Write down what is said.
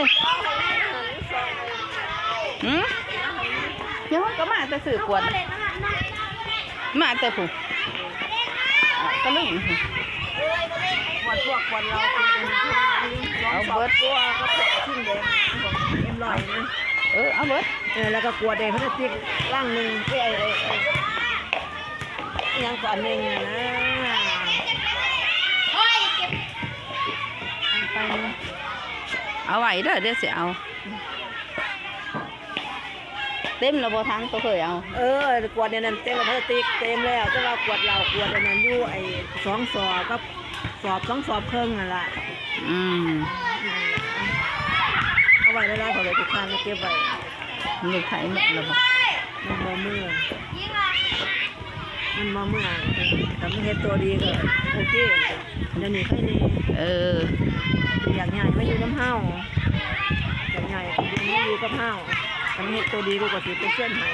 ยหืมเดี๋ก็มาแต่สื่อกวนมาแต่ผู้ตะลึงปวดพวกปวดเราเอาเบิร์ดตัวก็ปวดชิ้นเดียวเอ็มลอยนึเออเอาเบิดเออแล้วก็กลัวเด็กเขาจะติ๊ร่างหนึ่งเพื่อยังก่อนหนึ่งนะไป เลยเอาไว้เด้อเดี๋ยวสิเอา เต็มแล้วบ่ทั้งก็เคยเอา เออกวดเนี่ยนั่นเต็มแล้วพลาสติกเต็มแล้วแต่ว่ากวดเรากวดอันนั้นอยู่ไอ้สองสอบกับสอบสองสอบครึ่งนั่นแหละอืมเอาไว้แล้วๆเขาเลยทุกคันเก็บไว้ลูกไผ่หมดแล้วบ่มันบ่มือมันบ่มือแต่มันเฮ็ดตัวดีก็โอเคเดี๋ยวนี้ค่อยนี่เออ อยากใหญ่ไม่อยู่น้ำเฮาอยากใหญ่ไม่อยู่กับเฮาทำเฮ็ดตัวดีกูก็สิเป็นเชื่อนให้